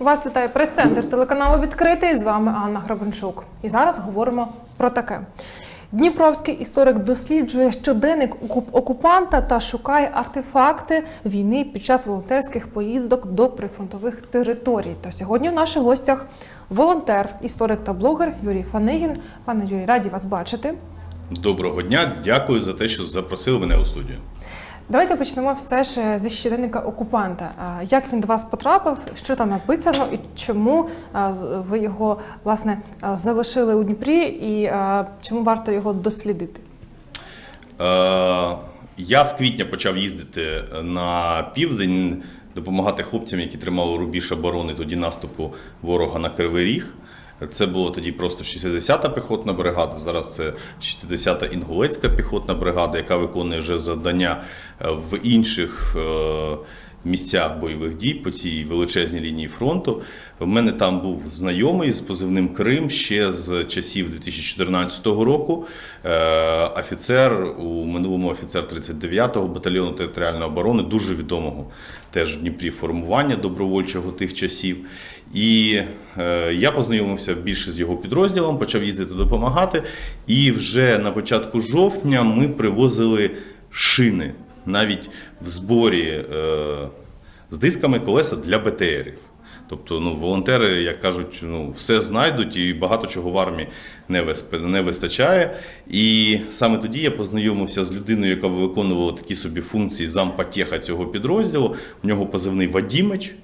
Вас вітає прес-центр телеканалу Відкритий. З вами Анна Грабенчук. І зараз говоримо про таке. Дніпровський історик досліджує щоденник окупанта та шукає артефакти війни під час волонтерських поїздок до прифронтових територій. То сьогодні в наших гостях волонтер, історик та блогер Юрій Фанигін. Пане Юрій, раді вас бачити. Доброго дня, дякую за те, що запросили мене у студію. Давайте почнемо все ж е, зі щоденника окупанта. Як він до вас потрапив, що там написано, і чому ви його власне залишили у Дніпрі, і чому варто його дослідити? Е, я з квітня почав їздити на південь, допомагати хлопцям, які тримали рубіж оборони тоді наступу ворога на Кривий Ріг. Це було тоді просто 60-та піхотна бригада. Зараз це 60-та інгулецька піхотна бригада, яка виконує вже завдання е, в інших е, місцях бойових дій по цій величезній лінії фронту. В мене там був знайомий з позивним Крим ще з часів 2014 року. Е, Офіцер у минулому офіцер 39-го батальйону територіальної оборони, дуже відомого теж в Дніпрі формування добровольчого тих часів. І е, я познайомився більше з його підрозділом, почав їздити допомагати. І вже на початку жовтня ми привозили шини навіть в зборі е, з дисками колеса для БТРів. Тобто, ну, волонтери, як кажуть, ну, все знайдуть і багато чого в армії не, не вистачає. І саме тоді я познайомився з людиною, яка виконувала такі собі функції зампотєха цього підрозділу. У нього позивний Вадімич.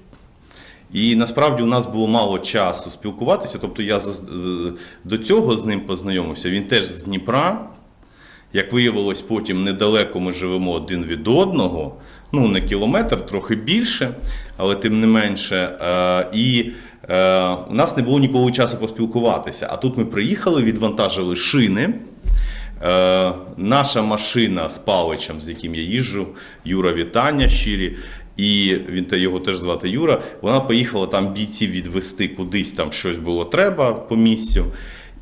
І насправді у нас було мало часу спілкуватися. Тобто я до цього з ним познайомився. Він теж з Дніпра. Як виявилось, потім недалеко ми живемо один від одного. Ну, не кілометр, трохи більше, але тим не менше. Е, і е, у нас не було ніколи часу поспілкуватися. А тут ми приїхали, відвантажили шини. Е, наша машина з Павичем, з яким я їжджу, Юра вітання щирі, і він та його теж звати Юра. Вона поїхала там бійців відвести кудись, там щось було треба по місцю.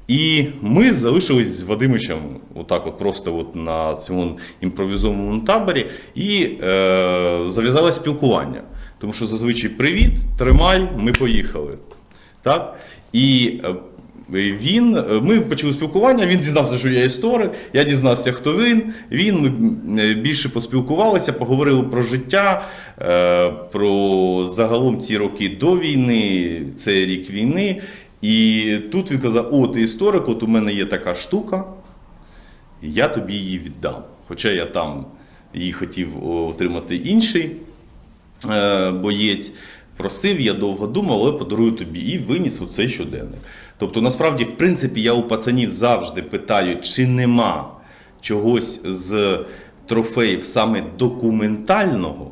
І ми залишились з Вадимичем отак, от просто от на цьому імпровізованому таборі, і е, зав'язалося спілкування. Тому що зазвичай привіт, тримай, ми поїхали. Так? І е, він, е, ми почали спілкування, він дізнався, що я історик, я дізнався, хто він. Він ми е, більше поспілкувалися, поговорили про життя, е, про загалом ці роки до війни, цей рік війни. І тут він казав: О, ти історик, от у мене є така штука, я тобі її віддам. Хоча я там її хотів отримати інший е, боєць. Просив, я довго думав, але подарую тобі і виніс у цей щоденник. Тобто, насправді, в принципі, я у пацанів завжди питаю, чи нема чогось з трофеїв саме документального.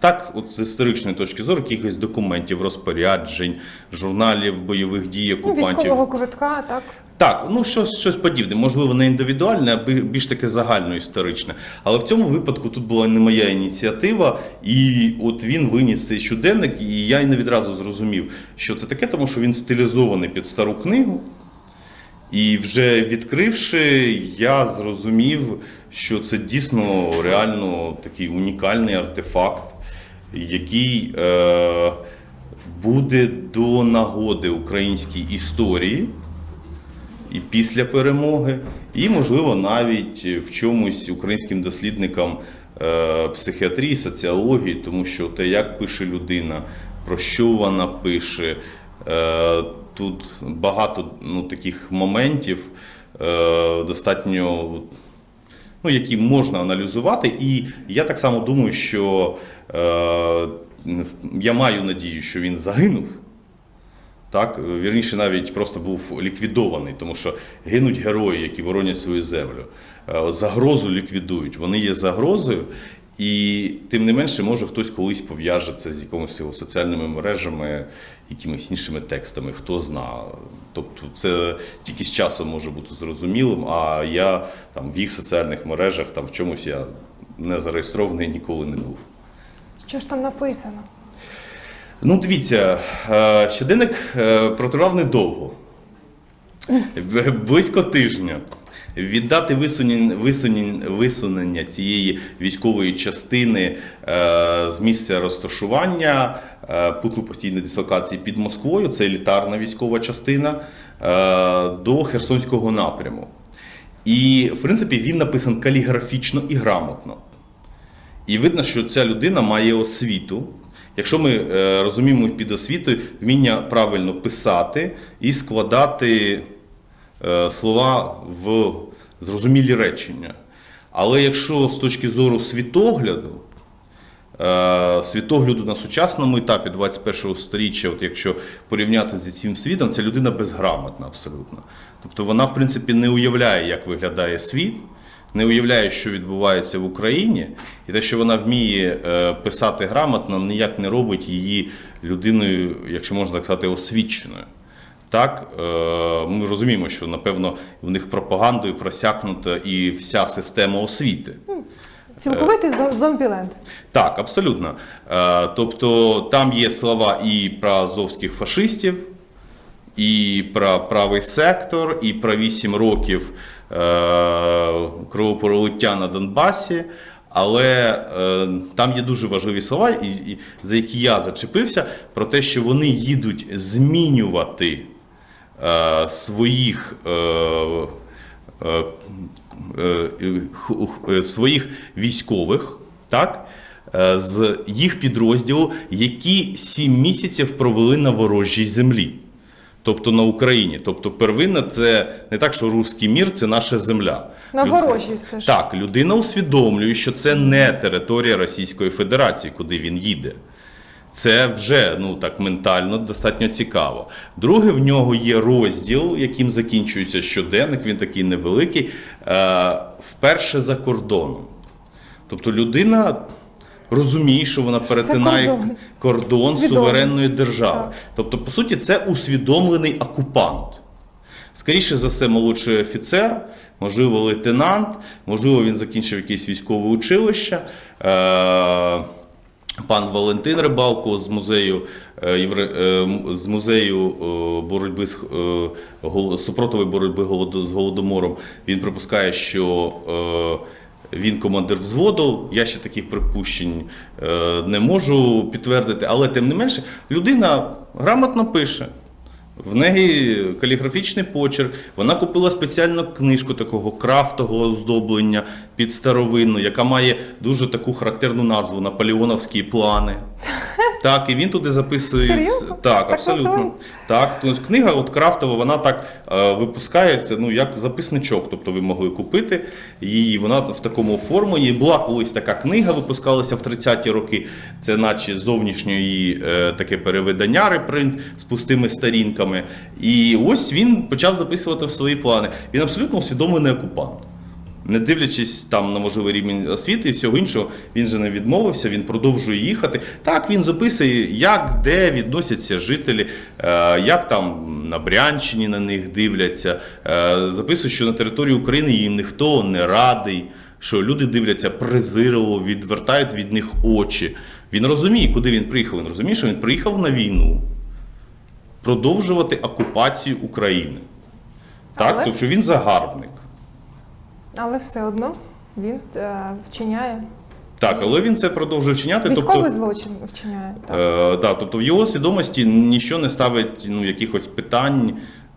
Так, от з історичної точки зору, якихось документів, розпоряджень, журналів бойових дій Ну, окупантів. військового квитка, так? Так, ну щось, щось подібне, можливо, не індивідуальне, а більш таке загальноісторичне. Але в цьому випадку тут була не моя ініціатива, і от він виніс цей щоденник, і я й не відразу зрозумів, що це таке, тому що він стилізований під стару книгу. І вже відкривши, я зрозумів, що це дійсно реально такий унікальний артефакт, який е, буде до нагоди українській історії і після перемоги, і, можливо, навіть в чомусь українським дослідникам е, психіатрії, соціології, тому що те, як пише людина, про що вона пише, е, тут багато ну, таких моментів е, достатньо. Ну, які можна аналізувати, і я так само думаю, що я маю надію, що він загинув. Так, вірніше, навіть просто був ліквідований, тому що гинуть герої, які боронять свою землю. Е, Загрозу ліквідують. Вони є загрозою, і тим не менше, може хтось колись пов'яже це з якимись його соціальними мережами, якимись іншими текстами, хто знає. Тобто це тільки з часом може бути зрозумілим, а я там в їх соціальних мережах там в чомусь я не зареєстрований ніколи не був. Що ж там написано? Ну, дивіться, е, щоденник е, протривав недовго, близько тижня. Віддати висунення, висунення, висунення цієї військової частини е, з місця розташування е, пункту постійної дислокації під Москвою, це елітарна військова частина, е, до Херсонського напряму. І, в принципі, він написан каліграфічно і грамотно. І видно, що ця людина має освіту. Якщо ми е, розуміємо під освітою вміння правильно писати і складати е, слова в зрозумілі речення. Але якщо з точки зору світогляду, е, світогляду на сучасному етапі 21 століття, от якщо порівняти зі цим світом, ця людина безграмотна абсолютно. Тобто вона, в принципі, не уявляє, як виглядає світ, не уявляє, що відбувається в Україні, і те, що вона вміє е, писати грамотно, ніяк не робить її людиною, якщо можна так сказати, освіченою. Так, е, ми розуміємо, що напевно в них пропагандою просякнута і вся система освіти. Цілковитий зомбіленд. Так, абсолютно. Е, Тобто там є слова і про азовських фашистів, і про правий сектор, і про 8 років кровопролиття на Донбасі. Але е, там є дуже важливі слова, і, і, за які я зачепився, про те, що вони їдуть змінювати е, своїх. Е, е, е, е, своїх військових, так, е, з їх підрозділу, які сім місяців провели на ворожій землі. Тобто на Україні. Тобто, первинна це не так, що руський мір це наша земля. На Люд- ворожій все ж. Так, людина усвідомлює, що це не територія Російської Федерації, куди він їде. Це вже ну так ментально достатньо цікаво. Друге, в нього є розділ, яким закінчується щоденник. Він такий невеликий. Е, вперше за кордоном. Тобто людина розуміє, що вона перетинає кордон. кордон суверенної держави. Так. Тобто, по суті, це усвідомлений окупант. Скоріше за все, молодший офіцер, можливо, лейтенант, можливо, він закінчив якесь військове училище. Е, Пан Валентин Рибалко з музею е, е, з музею боротьби з гол- боротьби з голодомором. Він припускає, що він командир взводу. Я ще таких припущень е, не можу підтвердити, але тим не менше, людина грамотно пише. В неї каліграфічний почерк. Вона купила спеціальну книжку такого крафтового оздоблення під старовинну, яка має дуже таку характерну назву Наполеоновські плани. Так, і він туди записує. Серйозно? Так, Так абсолютно. називається? Так, тобто книга от крафтова, вона так випускається, ну як записничок. Тобто ви могли купити її. Вона в такому оформленні. Була колись така книга, випускалася в 30-ті роки. Це наче зовнішньої її таке переведення, репринт з пустими сторінками. І ось він почав записувати в свої плани. Він абсолютно усвідомлений окупант. Не дивлячись там на можливий рівень освіти і всього іншого, він же не відмовився, він продовжує їхати. Так, він записує, як де відносяться жителі, е, як там на Брянщині на них дивляться. Е, записує, що на території України їм ніхто не радий, що люди дивляться презирливо, відвертають від них очі. Він розуміє, куди він приїхав. Він розуміє, що він приїхав на війну продовжувати окупацію України. Так, Але- тому що він загарбник. Але все одно він е, вчиняє. Так, але він це продовжує вчиняти. Військовий тобто, злочин вчиняє. Так. е, да, тобто в його свідомості нічого не ставить ну, якихось питань.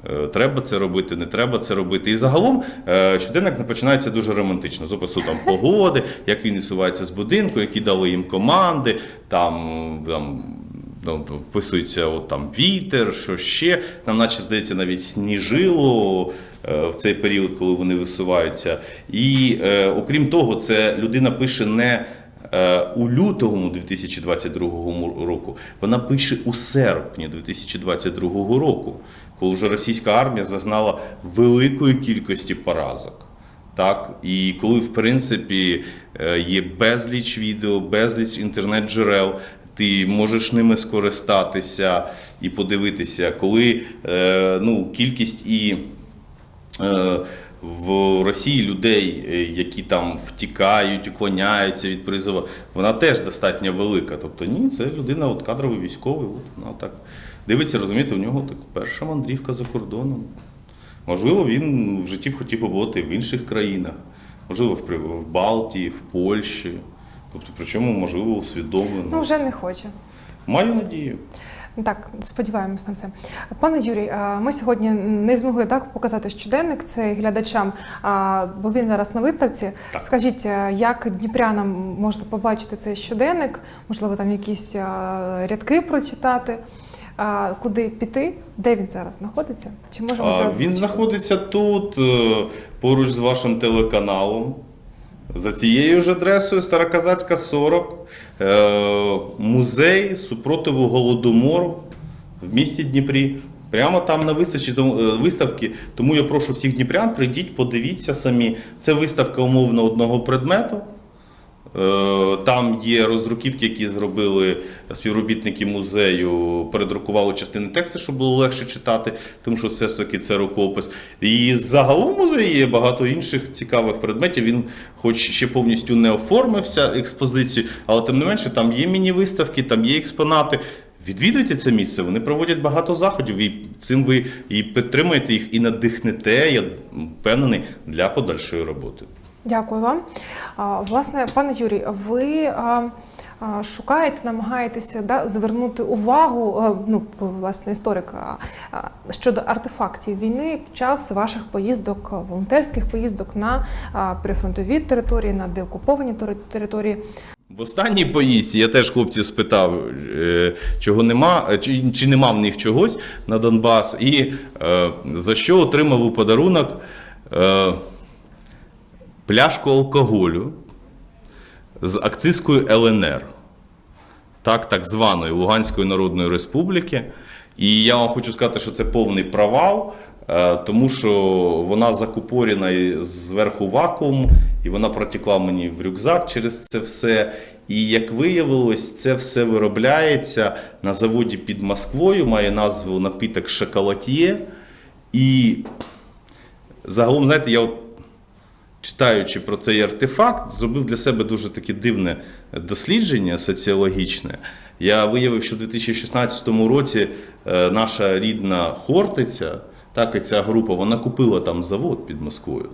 е, Треба це робити, не треба це робити. І загалом е, щоденник починається дуже романтично. З опису там погоди, як він висувається з будинку, які дали їм команди, там, там, там вписується от, там, вітер, що ще. Там, наче здається, навіть сніжило е, в цей період, коли вони висуваються. І е, окрім того, це людина пише не е, у лютому 2022 року, вона пише у серпні 2022 року, коли вже російська армія зазнала великої кількості поразок. Так, і коли, в принципі, е, є безліч відео, безліч інтернет-джерел, ти можеш ними скористатися і подивитися, коли е, ну, кількість і е, в Росії людей, е, які там втікають, уклоняються від призову, вона теж достатньо велика. Тобто ні, це людина, от кадровий військовий, от вона так дивиться, розумієте, у нього так перша мандрівка за кордоном. Можливо, він в житті б хотів побувати в інших країнах, можливо, в Балтії, в Польщі. Тобто, причому, можливо, усвідомлено. Ну вже не хоче. Маю надію. Так, сподіваємось на це. Пане Юрій, ми сьогодні не змогли так показати щоденник цей глядачам, бо він зараз на виставці. Так. Скажіть, як дніпрянам можна побачити цей щоденник? Можливо, там якісь рядки прочитати, куди піти? Де він зараз знаходиться? Чи можемо це А, Він знаходиться тут, е, поруч з вашим телеканалом. За цією ж адресою Староказацька 40, е, музей супротиву Голодомору в місті Дніпрі. Прямо там на виставці, е, виставки. Тому я прошу всіх дніпрян, прийдіть, подивіться самі. Це виставка умовно одного предмету. Е, Там є роздруківки, які зробили співробітники музею, передрукували частини тексту, щоб було легше читати, тому що все ж таки це рукопис. І загалом в музеї є багато інших цікавих предметів. Він, хоч ще повністю не оформився експозицію, але тим не менше там є міні-виставки, там є експонати. Відвідуйте це місце, вони проводять багато заходів, і цим ви і підтримуєте їх, і надихнете, я впевнений, для подальшої роботи. Дякую вам. Власне, пане Юрій, ви шукаєте, намагаєтеся да, звернути увагу, ну, власне, історик, а, а, щодо артефактів війни під час ваших поїздок, волонтерських поїздок на прифронтові території, на деокуповані території. В останній поїздці я теж хлопців спитав, е, чого нема, е, чи, чи нема в них чогось на Донбас, і е, за що отримав у подарунок пляшку алкоголю з акцизкою ЛНР, так, так званої Луганської Народної Республіки. І я вам хочу сказати, що це повний провал, е, тому що вона закупорена зверху вакуум, і вона протекла мені в рюкзак через це все. І як виявилось, це все виробляється на заводі під Москвою, має назву напиток Шоколатьє. І загалом, знаєте, я от читаючи про цей артефакт, зробив для себе дуже таке дивне дослідження соціологічне. Я виявив, що в 2016 році е, наша рідна Хортиця, так і ця група, вона купила там завод під Москвою.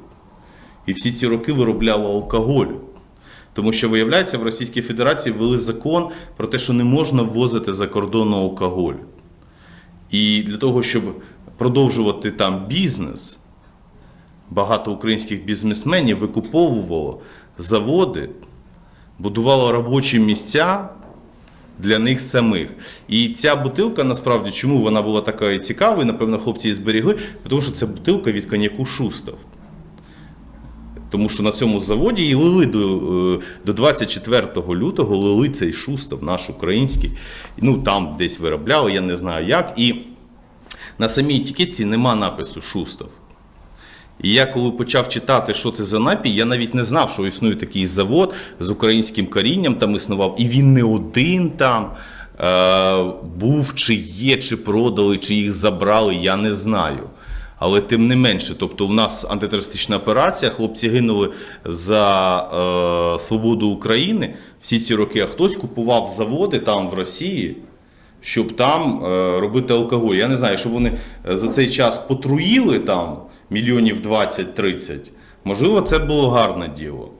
І всі ці роки виробляла алкоголь. Тому що, виявляється, в Російській Федерації ввели закон про те, що не можна ввозити за кордону алкоголь. І для того, щоб продовжувати там бізнес, багато українських бізнесменів викуповувало заводи, будувало робочі місця для них самих. І ця бутилка, насправді, чому вона була така цікавою, напевно, хлопці її зберігли, тому що це бутилка від коньяку Шустов. Тому що на цьому заводі її лили до, е, до 24 лютого лили цей Шустов, наш український. Ну там десь виробляли, я не знаю як. І на самій етикетці нема напису Шустов. І я коли почав читати, що це за напій, я навіть не знав, що існує такий завод з українським корінням там існував, і він не один там е, був, чи є, чи продали, чи їх забрали, я не знаю. Але тим не менше, тобто у нас антитерористична операція, хлопці гинули за е, свободу України всі ці роки, а хтось купував заводи там в Росії, щоб там е, робити алкоголь. Я не знаю, щоб вони е, за цей час потруїли там мільйонів 20-30, можливо, це було гарне діло.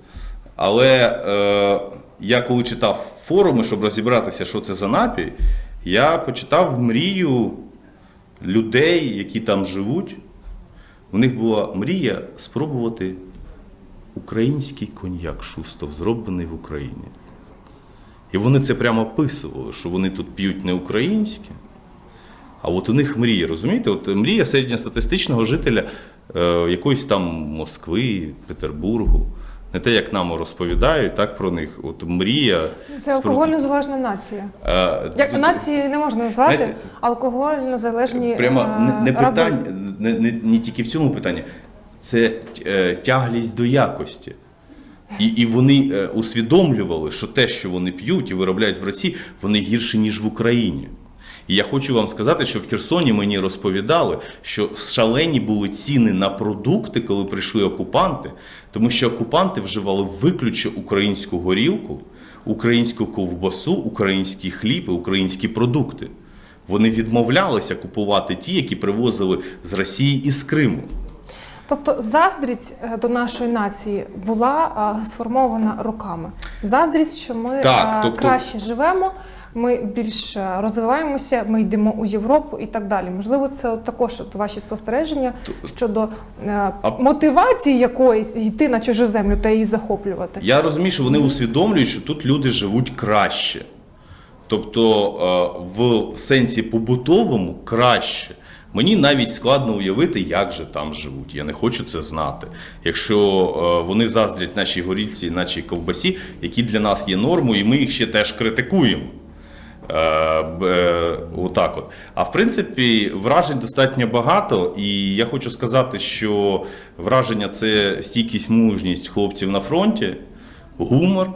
Але е, я коли читав форуми, щоб розібратися, що це за напій, я почитав мрію людей, які там живуть. У них була мрія спробувати український коньяк Шустов, зроблений в Україні. І вони це прямо описували, що вони тут п'ють не українське, а от у них мрія, розумієте? От мрія середньостатистичного жителя якоїсь там Москви, Петербургу. Не те, як нам розповідають, так про них. От мрія. Це спро- алкогольно залежна нація. Е, Як нації не можна назвати алкогольно залежні Прямо е, не, не раби. питання, не, не, не тільки в цьому питанні, це е, тяглість до якості. І, і вони е, усвідомлювали, що те, що вони п'ють і виробляють в Росії, вони гірше, ніж в Україні. І я хочу вам сказати, що в Херсоні мені розповідали, що шалені були ціни на продукти, коли прийшли окупанти, тому що окупанти вживали виключно українську горілку, українську ковбасу, український хліб і українські продукти. Вони відмовлялися купувати ті, які привозили з Росії і з Криму. Тобто заздрість е, до нашої нації була а, сформована роками. Заздрість, що ми Так, а, тобто- краще живемо, ми більш е, розвиваємося, ми йдемо у Європу і так далі. Можливо, це от також от ваші спостереження щодо е, А- мотивації якоїсь йти на чужу землю та її захоплювати. Я розумію, що вони усвідомлюють, що тут люди живуть краще. Тобто е, в сенсі побутовому краще. Мені навіть складно уявити, як же там живуть. Я не хочу це знати. Якщо е, вони заздрять нашій горілці, нашій ковбасі, які для нас є нормою, і ми їх ще теж критикуємо. Е, е, Отак от. А в принципі, вражень достатньо багато, і я хочу сказати, що враження це стійкість, мужність хлопців на фронті, гумор,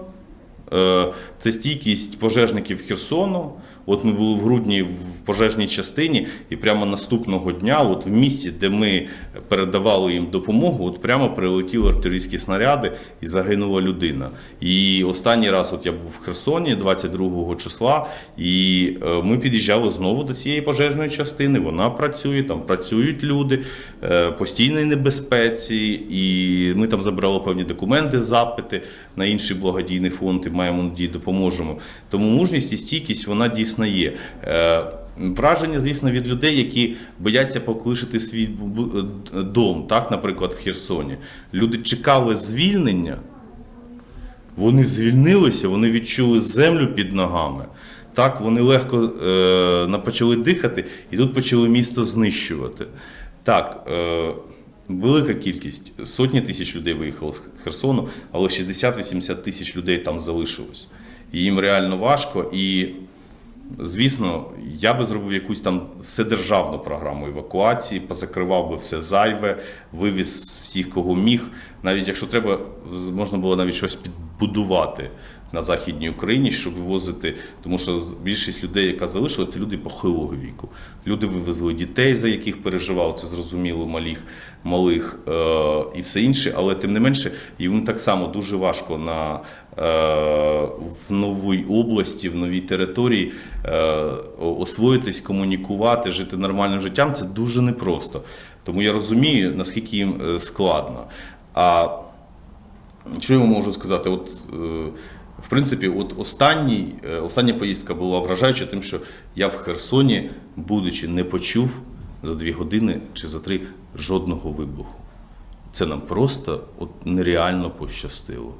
е, це стійкість пожежників Херсону. От ми були в грудні в пожежній частині, і прямо наступного дня, от в місті, де ми передавали їм допомогу, от прямо прилетіли артилерійські снаряди і загинула людина. І останній раз, от я був в Херсоні 22 числа, і е, ми під'їжджали знову до цієї пожежної частини. Вона працює, там працюють люди, е, постійній небезпеці, і ми там забрали певні документи, запити на інший благодійний фонд і маємо надію, допоможемо. Тому мужність і стійкість вона дійсно є. Е, Враження, звісно, від людей, які бояться поколишити свій дом, так, наприклад, в Херсоні. Люди чекали звільнення, вони звільнилися, вони відчули землю під ногами. Так, вони легко е, почали дихати і тут почали місто знищувати. Так, е, велика кількість, сотні тисяч людей виїхало з Херсону, але 60-80 тисяч людей там залишилось. І їм реально важко. І Звісно, я би зробив якусь там вседержавну програму евакуації, позакривав би все зайве, вивіз всіх, кого міг. Навіть якщо треба, можна було навіть щось підбудувати на Західній Україні, щоб вивозити, тому що більшість людей, яка залишилась, це люди похилого віку. Люди вивезли дітей, за яких переживали, це зрозуміло, малих, малих е, і все інше, але тим не менше, їм так само дуже важко на е, в новій області, в новій території е, освоїтись, комунікувати, жити нормальним життям це дуже непросто. Тому я розумію, наскільки їм складно. А що я вам можу сказати? От, в принципі, от останній, е, остання поїздка була вражаюча тим, що я в Херсоні, будучи, не почув за дві години чи за три жодного вибуху. Це нам просто от нереально пощастило.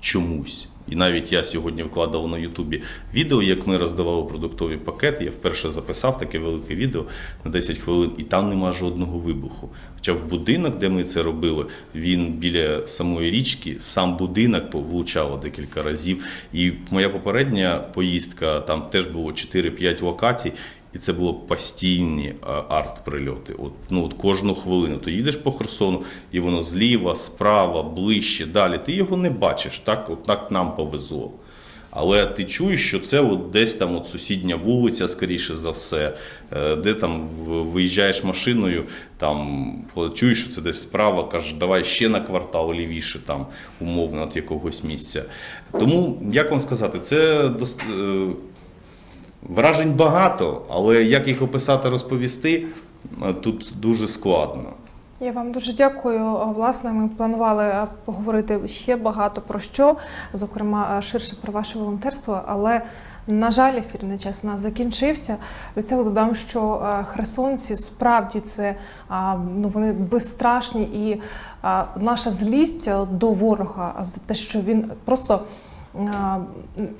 Чомусь. І навіть я сьогодні вкладав на Ютубі відео, як ми роздавали продуктові пакети. Я вперше записав таке велике відео на 10 хвилин, і там нема жодного вибуху. Хоча в будинок, де ми це робили, він біля самої річки, в сам будинок влучало декілька разів. І моя попередня поїздка, там теж було 4-5 локацій. І це було постійні е, арт-прильоти. От, ну, от кожну хвилину. Ти їдеш по Херсону, і воно зліва, справа, ближче, далі. Ти його не бачиш. Так, от так нам повезло. Але ти чуєш, що це от десь там от сусідня вулиця, скоріше за все, е, де там виїжджаєш машиною, там чуєш, що це десь справа, кажеш, давай ще на квартал лівіше, там умовно від якогось місця. Тому, як вам сказати, це е, Вражень багато, але як їх описати, розповісти, е, тут дуже складно. Я вам дуже дякую. Власне, ми планували поговорити ще багато про що, зокрема ширше про ваше волонтерство, але. На жаль, ефірний час у нас закінчився. Від цього додам, що херсонці справді це ну вони безстрашні, і наша злість до ворога за те, що він просто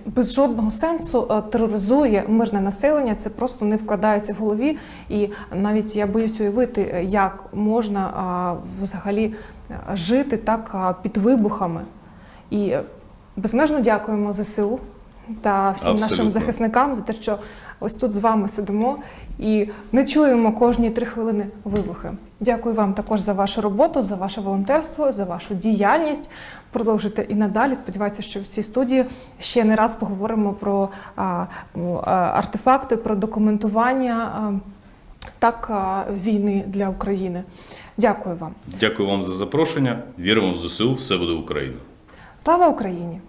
без жодного сенсу тероризує мирне населення. Це просто не вкладається в голові. І навіть я боюсь уявити, як можна взагалі жити так під вибухами. І е, безмежно дякуємо ЗСУ та всім нашим захисникам за те, що ось тут з вами сидимо і не чуємо кожні три хвилини вибухи. Дякую вам також за вашу роботу, за ваше волонтерство, за вашу діяльність. Продовжуйте і надалі. Сподіваюся, що в цій студії ще не раз поговоримо про а, ну, а, артефакти, про документування а, так а, війни для України. Дякую вам. Дякую вам за запрошення. Віримо в ЗСУ, все буде Україна. Слава Україні!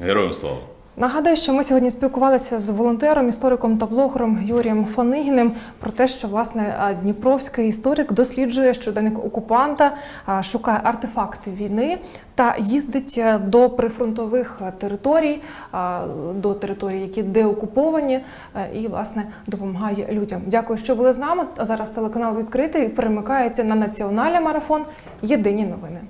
Героям слава! Нагадаю, що ми сьогодні спілкувалися з волонтером, істориком та блогером Юрієм Фанигіним про те, що власне дніпровський історик досліджує щоденник окупанта, шукає артефакти війни та їздить е, до прифронтових е, територій, до територій, які деокуповані, е, і власне допомагає людям. Дякую, що були з нами. Зараз телеканал відкритий перемикається на національний марафон. Єдині новини.